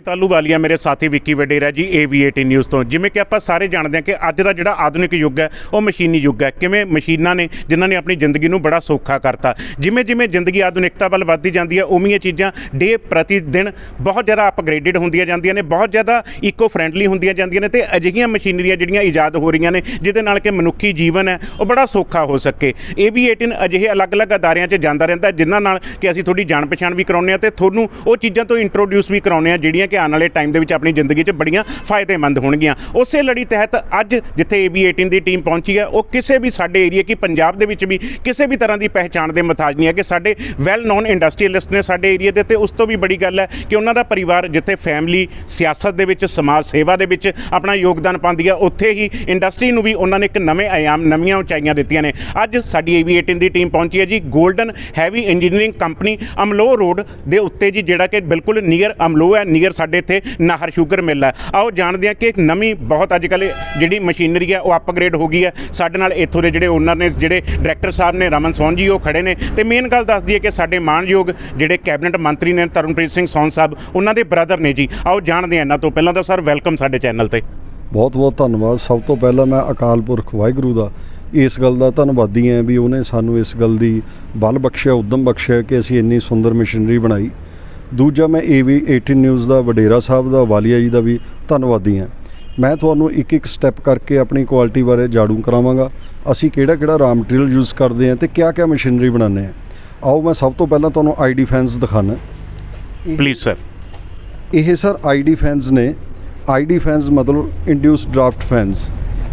ਤਾਲੂ ਵਾਲੀਆ ਮੇਰੇ ਸਾਥੀ ਵਿੱਕੀ ਵਡੇਰਾ ਜੀ AV18 ਨਿਊਜ਼ ਤੋਂ। ਜਿਵੇਂ ਕਿ ਆਪਾਂ ਸਾਰੇ ਜਾਣਦੇ ਹਾਂ ਕਿ ਅੱਜ ਦਾ ਜਿਹੜਾ ਆਧੁਨਿਕ ਯੁੱਗ ਹੈ, ਉਹ ਮਸ਼ੀਨੀ ਯੁੱਗ ਹੈ। ਕਿਵੇਂ ਮਸ਼ੀਨਾਂ ਨੇ, ਜਿਨ੍ਹਾਂ ਨੇ ਆਪਣੀ ਜ਼ਿੰਦਗੀ ਨੂੰ ਬੜਾ ਸੌਖਾ ਕਰਤਾ। ਜਿਵੇਂ ਜਿਵੇਂ ਜ਼ਿੰਦਗੀ ਆਧੁਨਿਕਤਾ ਵੱਲ ਵੱਧਦੀ ਜਾਂਦੀ ਹੈ, ਉਵੇਂ ਇਹ ਚੀਜ਼ਾਂ ਡੇ ਪ੍ਰਤੀ ਦਿਨ ਬਹੁਤ ਜ਼ਿਆਦਾ ਅਪਗ੍ਰੇਡਡ ਹੁੰਦੀਆਂ ਜਾਂਦੀਆਂ ਨੇ, ਬਹੁਤ ਜ਼ਿਆਦਾ ਇਕੋ ਫ੍ਰੈਂਡਲੀ ਹੁੰਦੀਆਂ ਜਾਂਦੀਆਂ ਨੇ ਤੇ ਅਜਿਹੀਆਂ ਮਸ਼ੀਨਰੀਆਂ ਜਿਹੜੀਆਂ ਇਜਾਦ ਹੋ ਰਹੀਆਂ ਨੇ, ਜਿਹਦੇ ਨਾਲ ਕਿ ਮਨੁੱਖੀ ਜੀਵਨ ਹੈ, ਉਹ ਬੜਾ ਸੌਖਾ ਹੋ ਸਕੇ। AV18 ਅਜਿਹੇ ਅਲੱਗ-ਅਲੱਗ ਅਦਾਰਿਆਂ 'ਚ ਜਾਂਦਾ ਰਹਿੰਦਾ ਜਿਨ੍ਹਾਂ ਨਾਲ ਕਿ ਅਸੀਂ ਤੁਹਾਡੀ ਜਾਣ ਪਛਾਣ ਵੀ ਕਰਾਉਂਦੇ ਆ ਤੇ ਤੁਹਾਨੂੰ ਉਹ ਚੀਜ਼ਾਂ ਤੋਂ ਇੰਟਰੋਡਿਊਸ ਵੀ ਕਰਾਉਂਦੇ ਆ ਜਿਹੜੀਆਂ ਕਿ ਆਉਣ ਵਾਲੇ ਟਾਈਮ ਦੇ ਵਿੱਚ ਆਪਣੀ ਜ਼ਿੰਦਗੀ 'ਚ ਬੜੀਆਂ ਫਾਇਦੇਮੰਦ ਹੋਣਗੀਆਂ। ਉਸੇ ਲੜੀ ਤਹਿਤ ਅੱਜ ਜਿੱਥੇ AV18 ਦੀ ਟੀਮ ਪਹੁੰਚੀ ਹੈ, ਉਹ ਕਿਸੇ ਵੀ ਸਾਡੇ ਏਰੀਆ ਕੀ ਪੰਜਾਬ ਦੇ ਵਿੱਚ ਵੀ ਕਿਸੇ ਵੀ ਤਰ੍ਹਾਂ ਦੀ ਪਹਿਚਾਣ ਦੇ ਮਤਾਜ ਨਹੀਂ ਹੈ ਕਿ ਸਾਡੇ ਵੈਲ ਨੋਨ ਇੰਡਸਟਰੀਅਲਿਸਟ ਨੇ ਸਾਡੇ ਏਰੀਆ ਦੇ ਤੇ ਉਸ ਤੋਂ ਵੀ ਬੜੀ ਗੱਲ ਹੈ ਕਿ ਉਹਨਾਂ ਦਾ ਪਰਿਵਾਰ ਜਿੱਥੇ ਫੈਮਿਲੀ ਸਿਆਸਤ ਦੇ ਵਿੱਚ, ਸਮਾਜ ਸੇਵਾ ਦੇ ਵਿੱਚ ਆਪਣਾ ਯੋਗਦਾਨ ਪਾਉਂਦੀ ਹੈ, ਉੱਥੇ ਹੀ ਇੰਡਸਟਰੀ ਨੂੰ ਵੀ ਉਹਨਾਂ ਨੇ ਇੱਕ ਨਵੇਂ ਆਯਾਮ, ਨਵੀਆਂ ਉਚਾਈਆਂ ਦਿੱਤੀਆਂ ਨੇ। ਅੱਜ ਸਾਡੀ AV18 ਦੀ ਟੀਮ ਪਹੁੰਚੀ ਹੈ ਜੀ Golden Heavy Engineering Company Amloh road ਦੇ ਉੱਤੇ ਜੀ, ਜਿਹੜਾ ਕਿ ਬਿਲਕੁਲ ਨੀਅਰ ਅਮਲੋ ਹੈ ਨੀਅਰ ਸਾਡੇ ਇੱਥੇ ਨਾਹਰ ਸ਼ੂਗਰ ਮਿਲ ਹੈ। ਆਓ ਜਾਣਦੇ ਹਾਂ ਕਿ ਇੱਕ ਨਵੀਂ ਬਹੁਤ ਅੱਜ ਕੱਲ੍ਹ ਜਿਹੜੀ ਮਸ਼ੀਨਰੀ ਹੈ, ਉਹ ਅਪਗ੍ਰੇਡ ਹੋ ਗਈ ਹੈ। ਸਾਡੇ ਨਾਲ ਇੱਥੋਂ ਦੇ ਜਿਹੜੇ ਓਨਰ ਨੇ, ਜਿਹੜੇ ਡਾਇਰੈਕਟਰ ਸਾਹਿਬ ਨੇ, ਰਮਨ ਸੋਨ ਜੀ, ਉਹ ਖੜੇ ਨੇ। ਤੇ ਮੇਨ ਗੱਲ ਦੱਸ ਦਈਏ ਕਿ ਸਾਡੇ ਮਾਨਯੋਗ ਜਿਹੜੇ ਕੈਬਨਿਟ ਮੰਤਰੀ ਨੇ, ਤਰਨਪ੍ਰੀਤ ਸਿੰਘ ਸੌਨ ਸਾਹਿਬ, ਉਹਨਾਂ ਦੇ ਬ੍ਰਦਰ ਨੇ ਜੀ। ਆਓ ਜਾਣਦੇ ਹਾਂ ਇਹਨਾਂ ਤੋਂ। ਪਹਿਲਾਂ ਤਾਂ ਸਰ ਵੈਲਕਮ ਸਾਡੇ ਚੈਨਲ ਤੇ। ਬਹੁਤ ਬਹੁਤ ਧੰਨਵਾਦ। ਸਭ ਤੋਂ ਪਹਿਲਾਂ ਮੈਂ ਅਕਾਲ ਪੁਰਖ ਵਾਹਿਗੁਰੂ ਦਾ ਇਸ ਗੱਲ ਦਾ ਧੰਨਵਾਦੀ ਹਾਂ ਵੀ ਉਹਨੇ ਸਾਨੂੰ ਇਸ ਗੱਲ ਦੀ ਬਲ ਬਖਸ਼ਿਆ, ਉਦਮ ਬਖਸ਼ਿਆ ਕਿ ਅਸੀਂ ਇੰਨੀ ਸੁੰਦਰ ਮਸ਼ੀਨਰੀ ਬਣਾਈ। ਦੂਜਾ ਮੈਂ AV 18 ਨਿਊਜ਼ ਦਾ ਵਡੇਰਾ ਸਾਹਿਬ ਦਾ ਵਾਲੀਆ ਜੀ ਦਾ ਵੀ ਧੰਨਵਾਦੀ ਹਾਂ। ਮੈਂ ਤੁਹਾਨੂੰ ਇੱਕ ਇੱਕ ਸਟੈਪ ਕਰਕੇ ਆਪਣੀ ਕੁਆਲਿਟੀ ਬਾਰੇ ਜਾਣੂ ਕਰਾਵਾਂਗਾ। ਅਸੀਂ ਕਿਹੜਾ ਕਿਹੜਾ ਰਾ ਮਟੀਰੀਅਲ ਯੂਜ਼ ਕਰਦੇ ਹਾਂ ਤੇ ਕਿਆ ਕਿਆ ਮਸ਼ੀਨਰੀ ਬਣਾਉਂਦੇ ਹਾਂ। ਆਓ ਮੈਂ ਸਭ ਤੋਂ ਪਹਿਲਾਂ ਤੁਹਾਨੂੰ ਆਈਡੀ ਫੈਨਸ ਦਿਖਾਣਾ ਪਲੀਜ਼ ਸਰ ਇਹ ਸਰ ਆਈਡੀ ਫੈਨਸ ਨੇ। ਆਈਡੀ ਫੈਨਸ ਮਤਲਬ ਇੰਡਿਊਸ ਡਰਾਫਟ ਫੈਨਸ